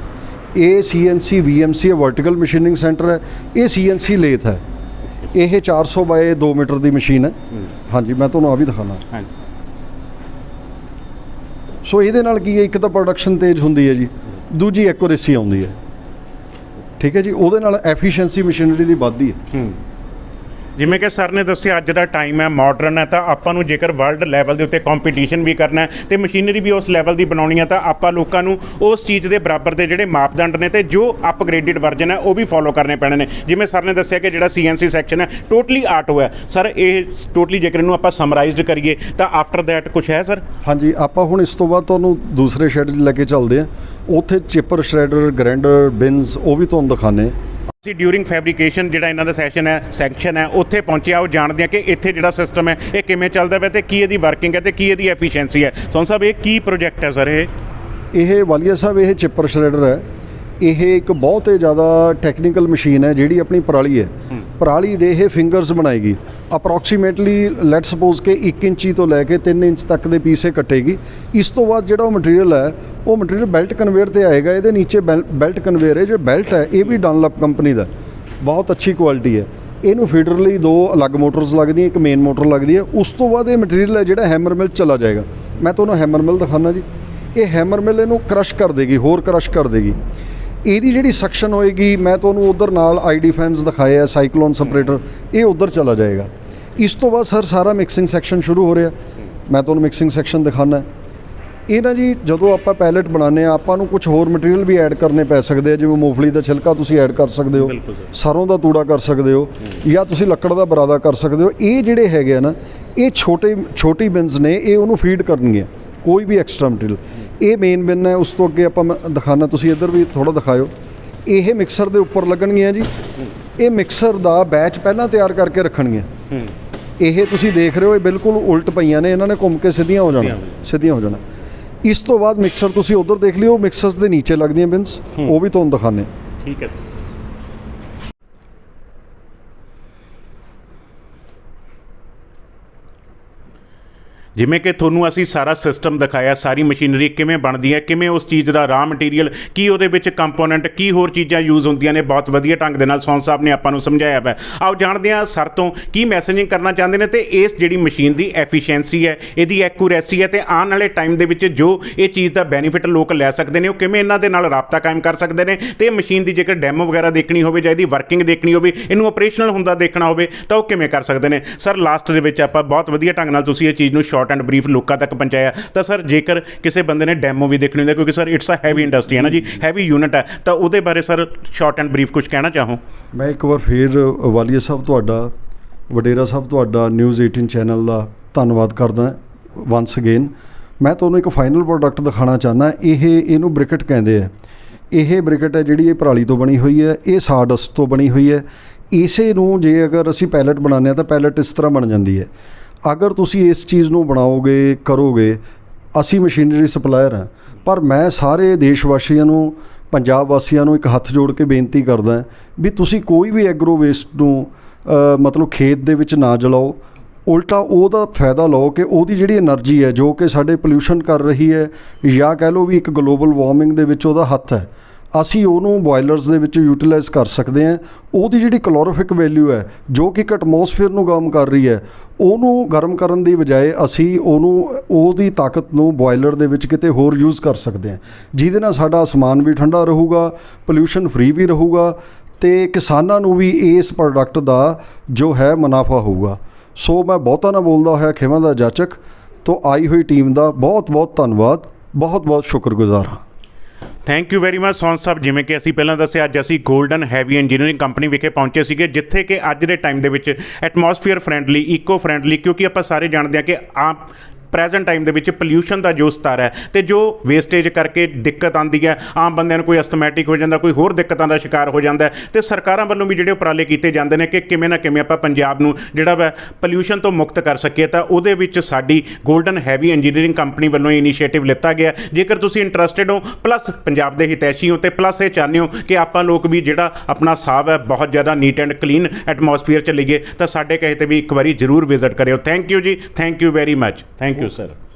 ਇਹ CNC VMC vertical machining centre ਹੈ ਇਹ ਸੀਐਨਸੀ ਲੇਥ ਹੈ। ਇਹ 400 ਬਾਏ 2 ਮੀਟਰ ਦੀ ਮਸ਼ੀਨ ਹੈ। ਹਾਂਜੀ ਮੈਂ ਤੁਹਾਨੂੰ ਆ ਵੀ ਦਿਖਾਣਾ ਹਾਂਜੀ। ਸੋ ਇਹਦੇ ਨਾਲ ਕੀ ਹੈ? ਇੱਕ ਤਾਂ ਪ੍ਰੋਡਕਸ਼ਨ ਤੇਜ਼ ਹੁੰਦੀ ਹੈ ਜੀ। ਦੂਜੀ ਐਕੂਰੇਸੀ ਆਉਂਦੀ ਹੈ। ਠੀਕ ਹੈ ਜੀ? ਉਹਦੇ ਨਾਲ ਐਫੀਸ਼ੀਐਂਸੀ ਮਸ਼ੀਨਰੀ ਦੀ ਵੱਧਦੀ ਹੂੰ। ਜਿਵੇਂ ਕਿ ਸਰ ਨੇ ਦੱਸਿਆ, ਅੱਜ ਦਾ ਟਾਈਮ ਹੈ ਮਾਡਰਨ ਹੈ, ਤਾਂ ਆਪਾਂ ਨੂੰ ਜੇਕਰ ਵਰਲਡ ਲੈਵਲ ਦੇ ਉੱਤੇ ਕੰਪੀਟੀਸ਼ਨ ਵੀ ਕਰਨਾ ਹੈ ਤੇ ਮਸ਼ੀਨਰੀ ਵੀ ਉਸ ਲੈਵਲ ਦੀ ਬਣਾਉਣੀ ਹੈ, ਤਾਂ ਆਪਾਂ ਲੋਕਾਂ ਨੂੰ ਉਸ ਚੀਜ਼ ਦੇ ਬਰਾਬਰ ਦੇ ਜਿਹੜੇ ਮਾਪਦੰਡ ਨੇ ਤੇ ਜੋ ਅਪਗ੍ਰੇਡਡ ਵਰਜਨ ਹੈ, ਉਹ ਵੀ ਫੋਲੋ ਕਰਨੇ ਪੈਣੇ ਨੇ। ਜਿਵੇਂ ਸਰ ਨੇ ਦੱਸਿਆ ਕਿ ਜਿਹੜਾ ਸੀਐਨਸੀ ਸੈਕਸ਼ਨ ਹੈ ਟੋਟਲੀ ਆਟੋ ਹੈ। ਸਰ, ਇਹ ਟੋਟਲੀ ਜੇਕਰ ਇਹਨੂੰ ਆਪਾਂ ਸਮਰਾਈਜ਼ਡ ਕਰੀਏ, ਤਾਂ ਆਫਟਰ ਦੈਟ ਕੁਝ ਹੈ, ਸਰ? ਹਾਂਜੀ, ਆਪਾਂ ਹੁਣ ਇਸ ਤੋਂ ਬਾਅਦ ਤੁਹਾਨੂੰ ਦੂਸਰੇ ਸ਼ੈਡ ਲੈ ਕੇ ਚੱਲਦੇ ਹਾਂ। ਉੱਥੇ ਚਿਪਰ ਸ਼੍ਰੈਡਰ ਗ੍ਰਾਈਂਡਰ ਬਿਨਸ ਉਹ ਵੀ ਤੁਹਾਨੂੰ ਦਿਖਾਣੇ ਅਸੀਂ ਡਿਊਰਿੰਗ ਫੈਬਰੀਕੇਸ਼ਨ ਜਿਹੜਾ ਇਹਨਾਂ ਦਾ ਸੈਸ਼ਨ ਹੈ ਸੈਕਸ਼ਨ ਹੈ, ਉੱਥੇ ਪਹੁੰਚਿਆ, ਉਹ ਜਾਣਦੇ ਹਾਂ ਕਿ ਇੱਥੇ ਜਿਹੜਾ ਸਿਸਟਮ ਹੈ, ਇਹ ਕਿਵੇਂ ਚੱਲਦਾ ਹੈ ਤੇ ਕੀ ਇਹਦੀ ਵਰਕਿੰਗ ਹੈ ਤੇ ਕੀ ਇਹਦੀ ਐਫੀਸ਼ੀਐਂਸੀ ਹੈ। ਸੋਨ ਸਾਹਿਬ, ਇਹ ਕੀ ਪ੍ਰੋਜੈਕਟ ਹੈ ਸਰ ਇਹ? ਇਹ ਵਾਲੀਆ ਸਾਹਿਬ, ਇਹ ਚਿੱਪਰ ਸ਼੍ਰੈਡਰ ਹੈ। ਇਹ ਇੱਕ ਬਹੁਤ ਹੀ ਜ਼ਿਆਦਾ ਟੈਕਨੀਕਲ ਮਸ਼ੀਨ ਹੈ ਜਿਹੜੀ ਆਪਣੀ ਪਰਾਲੀ ਹੈ। ਪਰਾਲੀ ਦੇ ਇਹ ਫਿੰਗਰਸ ਬਣਾਏਗੀ। ਅਪਰੋਕਸੀਮੇਟਲੀ ਲੈਟ ਸਪੋਜ਼ ਕਿ 1 ਇੰਚੀ ਤੋਂ ਲੈ ਕੇ 3 ਇੰਚ ਤੱਕ ਦੇ ਪੀਸੇ ਕੱਟੇਗੀ। ਇਸ ਤੋਂ ਬਾਅਦ ਜਿਹੜਾ ਉਹ ਮਟੀਰੀਅਲ ਹੈ ਉਹ ਮਟੀਰੀਅਲ ਬੈਲਟ ਕਨਵੇਅਰ ਤੇ ਆਏਗਾ। ਇਹਦੇ ਨੀਚੇ ਬੈਲਟ ਕਨਵੇਅਰ ਹੈ ਜੋ ਬੈਲਟ ਹੈ ਇਹ ਵੀ ਡਨਲਪ ਕੰਪਨੀ ਦਾ। ਬਹੁਤ ਅੱਛੀ ਕੁਆਲਿਟੀ ਹੈ। ਇਹਨੂੰ ਫੀਡਰ ਲਈ ਦੋ ਅਲੱਗ ਮੋਟਰਸ ਲੱਗਦੀਆਂ ਇੱਕ ਮੇਨ ਮੋਟਰ ਲੱਗਦੀ ਹੈ। ਉਸ ਤੋਂ ਬਾਅਦ ਇਹ ਮਟੀਰੀਅਲ ਹੈ ਜਿਹੜਾ ਹੈਮਰ ਮਿਲ ਚਲਾ ਜਾਏਗਾ। ਮੈਂ ਤੁਹਾਨੂੰ ਹੈਮਰ ਮਿਲ ਦਿਖਾਉਣਾ ਜੀ। ਇਹ ਹੈਮਰ ਮਿਲ ਇਹਨੂੰ ਕ੍ਰਸ਼ ਕਰ ਦੇਗੀ ਹੋਰ ਕ੍ਰਸ਼ ਕਰ ਦੇਗੀ। ਇਹਦੀ ਜਿਹੜੀ ਸਕਸ਼ਨ ਹੋਏਗੀ ਮੈਂ ਤੁਹਾਨੂੰ ਉਧਰ ਨਾਲ ਆਈਡੀ ਫੈਨਸ ਦਿਖਾਏ ਆ ਸਾਈਕਲੋਨ ਸਪਰੇਟਰ ਇਹ ਉਧਰ ਚਲਾ ਜਾਏਗਾ। ਇਸ ਤੋਂ ਬਾਅਦ ਸਰ ਸਾਰਾ ਮਿਕਸਿੰਗ ਸੈਕਸ਼ਨ ਸ਼ੁਰੂ ਹੋ ਰਿਹਾ। ਮੈਂ ਤੁਹਾਨੂੰ ਮਿਕਸਿੰਗ ਸੈਕਸ਼ਨ ਦਿਖਾਣਾ ਇਹ ਨਾ ਜੀ ਜਦੋਂ ਆਪਾਂ ਪੈਲੇਟ ਬਣਾਉਂਦੇ ਆ ਆਪਾਂ ਨੂੰ ਕੁਝ ਹੋਰ ਮਟੀਰੀਅਲ ਵੀ ਐਡ ਕਰਨੇ ਪੈ ਸਕਦੇ ਆ ਜਿਵੇਂ ਮੂੰਗਫਲੀ ਦਾ ਛਿਲਕਾ ਤੁਸੀਂ ਐਡ ਕਰ ਸਕਦੇ ਹੋ ਸਰ। ਦਾ ਤੂੜਾ ਕਰ ਸਕਦੇ ਹੋ ਜਾਂ ਤੁਸੀਂ ਲੱਕੜ ਦਾ ਬਰਾਦਾ ਕਰ ਸਕਦੇ ਹੋ ਇਹ ਜਿਹੜੇ ਹੈਗੇ ਆ ਨਾ ਇਹ ਛੋਟੇ ਛੋਟੀ ਬਿਨਸ ਨੇ ਇਹ ਉਹਨੂੰ ਫੀਡ ਕਰਨਗੇ ਕੋਈ ਵੀ ਐਕਸਟਰਾ ਮਟੀਰੀਅਲ ਇਹ ਮੇਨ ਬਿਨ ਹੈ ਉਸ ਤੋਂ ਅੱਗੇ ਆਪਾਂ ਦਿਖਾਣਾ ਤੁਸੀਂ ਇੱਧਰ ਵੀ ਥੋੜਾ ਦਿਖਾਇਓ। ਇਹ ਮਿਕਸਰ ਦੇ ਉੱਪਰ ਲੱਗਣਗੀਆਂ ਜੀ। ਇਹ ਮਿਕਸਰ ਦਾ ਬੈਚ ਪਹਿਲਾਂ ਤਿਆਰ ਕਰਕੇ ਰੱਖਣਗੀਆਂ। ਇਹ ਤੁਸੀਂ ਦੇਖ ਰਹੇ ਹੋ ਇਹ ਬਿਲਕੁਲ ਉਲਟ ਪਈਆਂ ਨੇ ਇਹਨਾਂ ਨੇ ਘੁੰਮ ਕੇ ਸਿੱਧੀਆਂ ਹੋ ਜਾਣਾ ਸਿੱਧੀਆਂ ਹੋ ਜਾਣਾ। ਇਸ ਤੋਂ ਬਾਅਦ ਮਿਕਸਰ ਤੁਸੀਂ ਉਧਰ ਦੇਖ ਲਿਓ ਮਿਕਸਰਸ ਦੇ ਨੀਚੇ ਲੱਗਦੀਆਂ ਬਿਨਸ ਉਹ ਵੀ ਤੁਹਾਨੂੰ ਦਿਖਾਣੇ ਠੀਕ ਹੈ ਜਿਵੇਂ ਕਿ ਤੁਹਾਨੂੰ ਅਸੀਂ ਸਾਰਾ ਸਿਸਟਮ ਦਿਖਾਇਆ, ਸਾਰੀ ਮਸ਼ੀਨਰੀ ਕਿਵੇਂ ਬਣਦੀ ਹੈ, ਕਿਵੇਂ ਉਸ ਚੀਜ਼ ਦਾ ਰਾ ਮਟੀਰੀਅਲ ਕੀ ਉਹਦੇ ਵਿੱਚ ਕੰਪੋਨੈਂਟ ਕੀ ਹੋਰ ਚੀਜ਼ਾਂ ਯੂਜ਼ ਹੁੰਦੀਆਂ ਨੇ, ਬਹੁਤ ਵਧੀਆ ਢੰਗ ਦੇ ਨਾਲ ਸੌਨ ਸਾਹਿਬ ਨੇ ਆਪਾਂ ਨੂੰ ਸਮਝਾਇਆ ਹੈ ਆਓ ਜਾਣਦੇ ਹਾਂ ਸਰ ਤੋਂ ਕੀ ਮੈਸੇਜਿੰਗ ਕਰਨਾ ਚਾਹੁੰਦੇ ਨੇ ਤੇ ਇਸ ਜਿਹੜੀ ਮਸ਼ੀਨ ਦੀ ਐਫੀਸ਼ੀਐਂਸੀ ਹੈ, ਇਹਦੀ ਐਕੂਰੇਸੀ ਹੈ ਤੇ ਆਉਣ ਵਾਲੇ ਟਾਈਮ ਦੇ ਵਿੱਚ ਜੋ ਇਹ ਚੀਜ਼ ਦਾ ਬੈਨੀਫਿਟ ਲੋਕ ਲੈ ਸਕਦੇ ਨੇ, ਉਹ ਕਿਵੇਂ ਇਹਨਾਂ ਦੇ ਨਾਲ ਰਾਬਤਾ ਕਾਇਮ ਕਰ ਸਕਦੇ ਨੇ ਤੇ ਮਸ਼ੀਨ ਦੀ ਜੇਕਰ ਡੈਮੋ ਵਗੈਰਾ ਦੇਖਣੀ ਹੋਵੇ ਜਾਂ ਇਹਦੀ ਵਰਕਿੰਗ ਦੇਖਣੀ ਹੋਵੇ, ਇਹਨੂੰ ਆਪਰੇਸ਼ਨਲ ਹੁੰਦਾ ਦੇਖਣਾ ਹੋਵੇ, ਤਾਂ ਉਹ ਕਿਵੇਂ ਕਰ ਸਕਦੇ ਨੇ? ਸਰ ਲਾਸਟ ਦੇ ਵਿੱਚ ਆਪਾਂ ਬਹੁਤ ਵਧੀਆ ਢੰਗ ਨਾਲ ਤੁਸੀਂ ਇਹ ਚੀਜ਼ ਨੂੰ ਸ਼ਾਰਟ ਐਂਡ ਬਰੀਫ ਲੋਕਾਂ ਤੱਕ ਪਹੁੰਚਾਇਆ। ਤਾਂ ਸਰ, ਜੇਕਰ ਕਿਸੇ ਬੰਦੇ ਨੇ ਡੈਮੋ ਵੀ ਦੇਖਣੀ ਹੁੰਦਾ ਕਿਉਂਕਿ sir it's uh heavy industry ਹੈ ਨਾ ਜੀ ਹੈਵੀ ਯੂਨਿਟ ਹੈ, ਤਾਂ ਉਹਦੇ ਬਾਰੇ ਸਰ ਸ਼ਾਰਟ ਐਂਡ ਬਰੀਫ ਕੁਝ ਕਹਿਣਾ ਚਾਹੋ। ਮੈਂ ਇੱਕ ਵਾਰ ਫੇਰ ਵਾਲੀਆ ਸਾਹਿਬ ਤੁਹਾਡਾ, ਵਡੇਰਾ ਸਾਹਿਬ ਤੁਹਾਡਾ ਨਿਊਜ਼ 18 ਚੈਨਲ ਦਾ ਧੰਨਵਾਦ ਕਰਦਾ ਵਾਂਸ ਅਗੇਨ ਮੈਂ ਤੁਹਾਨੂੰ ਇੱਕ ਫਾਈਨਲ ਪ੍ਰੋਡਕਟ ਦਿਖਾਣਾ ਚਾਹਨਾ ਇਹ, ਇਹਨੂੰ ਬ੍ਰਿਕਟ ਕਹਿੰਦੇ ਆ। ਇਹ ਬ੍ਰਿਕਟ ਹੈ ਜਿਹੜੀ ਇਹ ਪਰਾਲੀ ਤੋਂ ਬਣੀ ਹੋਈ ਹੈ, ਇਹ ਸਾਡਸਟ ਤੋਂ ਬਣੀ ਹੋਈ ਹੈ। ਇਸੇ ਨੂੰ ਜੇ ਅਗਰ ਅਸੀਂ ਪੈਲਟ ਬਣਾਉਂਦੇ ਆ ਤਾਂ ਪੈਲਟ ਇਸ ਤਰ੍ਹਾਂ ਬਣ ਜਾਂਦੀ ਹੈ। ਅਗਰ ਤੁਸੀਂ ਇਸ ਚੀਜ਼ ਨੂੰ ਬਣਾਓਗੇ, ਕਰੋਗੇ, ਅਸੀਂ ਮਸ਼ੀਨਰੀ ਸਪਲਾਇਰ ਹਾਂ। ਪਰ ਮੈਂ ਸਾਰੇ ਦੇਸ਼ ਵਾਸੀਆਂ ਨੂੰ, ਪੰਜਾਬ ਵਾਸੀਆਂ ਨੂੰ ਇੱਕ ਹੱਥ ਜੋੜ ਕੇ ਬੇਨਤੀ ਕਰਦਾ ਵੀ ਤੁਸੀਂ ਕੋਈ ਵੀ ਐਗਰੋ ਵੇਸਟ ਨੂੰ ਮਤਲਬ ਖੇਤ ਦੇ ਵਿੱਚ ਨਾ ਜਲਾਓ। ਉਲਟਾ ਉਹਦਾ ਫਾਇਦਾ ਲਓ ਕਿ ਉਹਦੀ ਜਿਹੜੀ એનર્ਜੀ ਹੈ, ਜੋ ਕਿ ਸਾਡੇ ਪੋਲੂਸ਼ਨ ਕਰ ਰਹੀ ਹੈ, ਜਾਂ ਕਹਿ ਲਓ ਵੀ ਇੱਕ ਗਲੋਬਲ ਵਾਰਮਿੰਗ ਦੇ ਵਿੱਚ ਉਹਦਾ ਹੱਥ ਹੈ। ਅਸੀਂ ਉਹਨੂੰ ਬੋਇਲਰਸ ਦੇ ਵਿੱਚ ਯੂਟਿਲਾਈਜ਼ ਕਰ ਸਕਦੇ ਹਾਂ। ਉਹਦੀ ਜਿਹੜੀ ਕਲੋਰੋਫਿਕ ਵੈਲਿਊ ਹੈ, ਜੋ ਕਿ ਇੱਕ ਐਟਮੋਸਫੇਅਰ ਨੂੰ ਗਰਮ ਕਰ ਰਹੀ ਹੈ, ਉਹਨੂੰ ਗਰਮ ਕਰਨ ਦੀ ਬਜਾਏ ਅਸੀਂ ਉਹਨੂੰ, ਉਹਦੀ ਤਾਕਤ ਨੂੰ ਬੋਇਲਰ ਦੇ ਵਿੱਚ ਕਿਤੇ ਹੋਰ ਯੂਜ਼ ਕਰ ਸਕਦੇ ਹਾਂ। ਜਿਹਦੇ ਨਾਲ ਸਾਡਾ ਅਸਮਾਨ ਵੀ ਠੰਡਾ ਰਹੂਗਾ ਪੋਲਿਊਸ਼ਨ ਫ੍ਰੀ ਵੀ ਰਹੂਗਾ ਤੇ ਕਿਸਾਨਾਂ ਨੂੰ ਵੀ ਇਸ ਪ੍ਰੋਡਕਟ ਦਾ ਜੋ ਹੈ ਮੁਨਾਫਾ ਹੋਊਗਾ। ਸੋ ਮੈਂ ਬਹੁਤਾ ਨਾ ਬੋਲਦਾ ਹੋਇਆ ਖੇਵਾਂ ਦਾ ਜਾਚਕ। ਤੋਂ ਆਈ ਹੋਈ ਟੀਮ ਦਾ ਬਹੁਤ ਬਹੁਤ ਧੰਨਵਾਦ। ਬਹੁਤ ਬਹੁਤ ਸ਼ੁਕਰਗੁਜ਼ਾਰ ਹਾਂ। ਥੈਂਕ ਯੂ ਵੈਰੀ ਮਚ ਸੌਨ ਸਾਹਿਬ ਜਿਵੇਂ ਕਿ ਅਸੀਂ ਪਹਿਲਾਂ ਦੱਸਿਆ, ਅੱਜ ਅਸੀਂ 골ਡਨ ਹੈਵੀ ਇੰਜੀਨੀਅਰਿੰਗ ਕੰਪਨੀ ਵਿਖੇ ਪਹੁੰਚੇ ਸੀਗੇ, ਜਿੱਥੇ ਕਿ ਅੱਜ ਦੇ ਟਾਈਮ ਦੇ ਵਿੱਚ ਐਟਮੋਸਫੀਅਰ ਫ੍ਰੈਂਡਲੀ ਇਕੋ ਫ੍ਰੈਂਡਲੀ ਕਿਉਂਕਿ ਆਪਾਂ ਸਾਰੇ ਜਾਣਦੇ ਹਾਂ ਕਿ ਆਮ ਪ੍ਰੈਜ਼ੈਂਟ ਟਾਈਮ ਦੇ ਵਿੱਚ ਪੋਲਿਊਸ਼ਨ ਦਾ ਜੋ ਸਤਰ ਹੈ ਤੇ ਜੋ ਵੇਸਟੇਜ ਕਰਕੇ ਦਿੱਕਤ ਆਉਂਦੀ ਹੈ, ਆਮ ਬੰਦਿਆਂ ਨੂੰ ਕੋਈ ਅਸਥਮੈਟਿਕ ਹੋ ਜਾਂਦਾ, ਕੋਈ ਹੋਰ ਦਿੱਕਤਾਂ ਦਾ ਸ਼ਿਕਾਰ ਹੋ ਜਾਂਦਾ ਹੈ ਤੇ ਸਰਕਾਰਾਂ ਵੱਲੋਂ ਵੀ ਜਿਹੜੇ ਉਪਰਾਲੇ ਕੀਤੇ ਜਾਂਦੇ ਨੇ ਕਿ ਕਿਵੇਂ ਨਾ ਕਿਵੇਂ ਆਪਾਂ ਪੰਜਾਬ ਨੂੰ ਜਿਹੜਾ ਵਾ ਪੋਲਿਊਸ਼ਨ ਤੋਂ ਮੁਕਤ ਕਰ ਸਕੀਏ ਤਾਂ ਉਹਦੇ ਵਿੱਚ ਸਾਡੀ 골ਡਨ ਹੈਵੀ ਇੰਜੀਨੀਅਰਿੰਗ ਕੰਪਨੀ ਵੱਲੋਂ ਇਨੀਸ਼ੀਏਟਿਵ ਲਿੱਤਾ ਗਿਆ ਜੇਕਰ ਤੁਸੀਂ ਇੰਟਰਸਟਿਡ ਹੋ ਪਲੱਸ ਪੰਜਾਬ ਦੇ ਹਿਤੈਸ਼ੀ ਹੋ ਤੇ ਪਲੱਸ ਇਹ ਚਾਹੁੰਦੇ ਹੋ ਕਿ ਆਪਾਂ ਲੋਕ ਵੀ ਜਿਹੜਾ ਆਪਣਾ ਸਾਹ ਹੈ, ਬਹੁਤ ਜ਼ਿਆਦਾ ਨੀਟ ਐਂਡ ਕਲੀਨ ਐਟਮੋਸਫੀਅਰ ਚ ਲਈਏ ਤਾਂ ਸਾਡੇ ਕਹੇ ਤੇ ਵੀ ਇੱਕ ਵਾਰੀ ਜ਼ਰੂਰ ਵਿਜ਼ਿਟ ਕਰਿਓ। ਥੈਂਕ ਯੂ ਜੀ thank you very much thank Göstereyim.